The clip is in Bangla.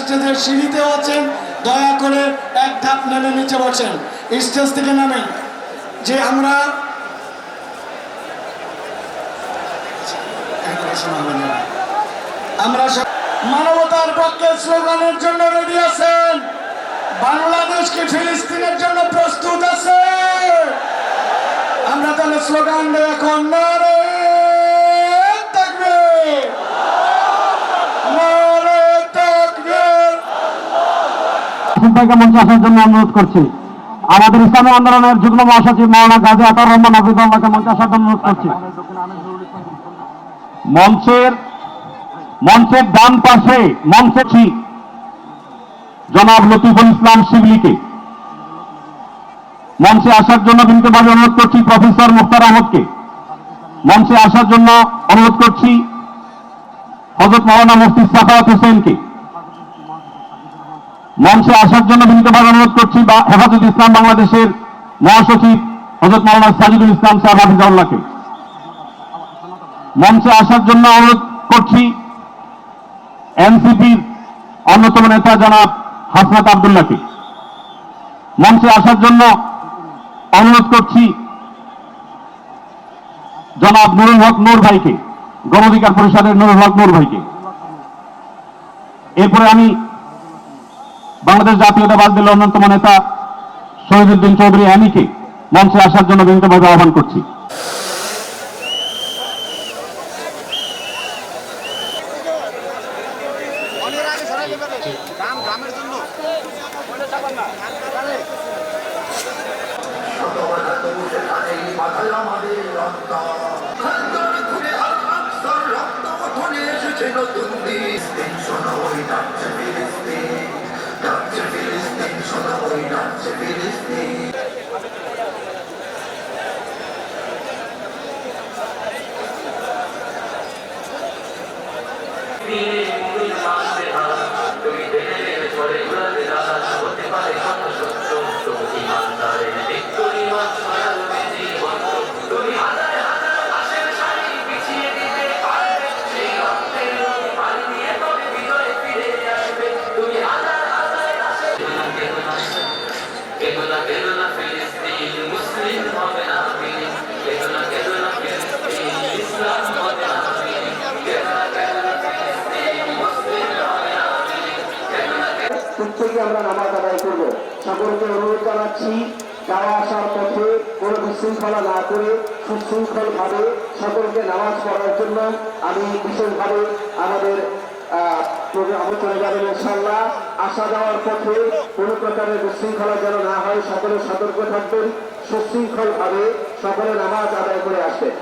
স্টেজের সিঁড়িতেও আছেন, দয়া করে এক ধাপ নেমে নিচে বসেন। স্টেজ থেকে নামে যে আমরা আমরা মানবতার পক্ষে স্লোগানের জন্য রেডি আছেন। বাংলাদেশ কি ফিলিস্তিনের জন্য প্রস্তুত আছে? আমরা তাহলে স্লোগান দেয় এখন। নারে ভাইকে মঞ্চে আসার জন্য অনুরোধ করছি। আমাদের ইসলামী আন্দোলনের যুগ্ম মহাসচিব মাওলানা গাজী আতার রহমান হাফিজুল্লাহকে মঞ্চে আসার জন্য অনুরোধ করছি। মঞ্চের মঞ্চের ডান পাশে, মঞ্চে ছি জনাব লতিফুল ইসলাম শিবলিকে। মঞ্চে আসার জন্য বিনীতভাবে অনুরোধ করছি প্রফেসর মুখতার আহমদকে। মঞ্চে আসার জন্য অনুরোধ করছি হজরত মৌলানা মুফতি সাফায়াত হোসেনকে। মঞ্চে আসার জন্য বিনীতভাবে অনুরোধ করছি, বা হেফাজত ইসলাম বাংলাদেশের মহাসচিব হজরত মৌলানা সাজিদুল ইসলাম সাহেব হাফিজাউল্লাহকে মঞ্চে আসার জন্য অনুরোধ করছি, এনসিপির অন্যতম নেতা জনাব হাসনাত আবদুল্লাহকে। মঞ্চে আসার জন্য অনুরোধ করছি, জনাব নুরুল হক নূর ভাইকে, গণ অধিকার পরিষদের নুরুল হক নূর ভাইকে। এরপরে আমি বাংলাদেশ জাতীয়তাবাদ দলের অন্যতম নেতা শহীদুদ্দিন চৌধুরী অ্যানিকে মঞ্চে আসার জন্য বিনীতভাবে আহ্বান করছি। te feliz. প্রত্যেকে আমরা নামাজ আদায় করব। সকলকে অনুরোধ জানাচ্ছি, যাওয়া আসার পথে কোনো বিশৃঙ্খলা না করে সুশৃঙ্খল ভাবে সকলকে নামাজ পড়ার জন্য আমি বিশেষভাবে আমাদের যাবেন ইনশাল্লাহ আসা যাওয়ার পথে কোনো প্রকারের বিশৃঙ্খলা যেন না হয়, সকলে সতর্ক থাকবেন সুশৃঙ্খল ভাবে সকলে নামাজ আদায় করে আসবেন।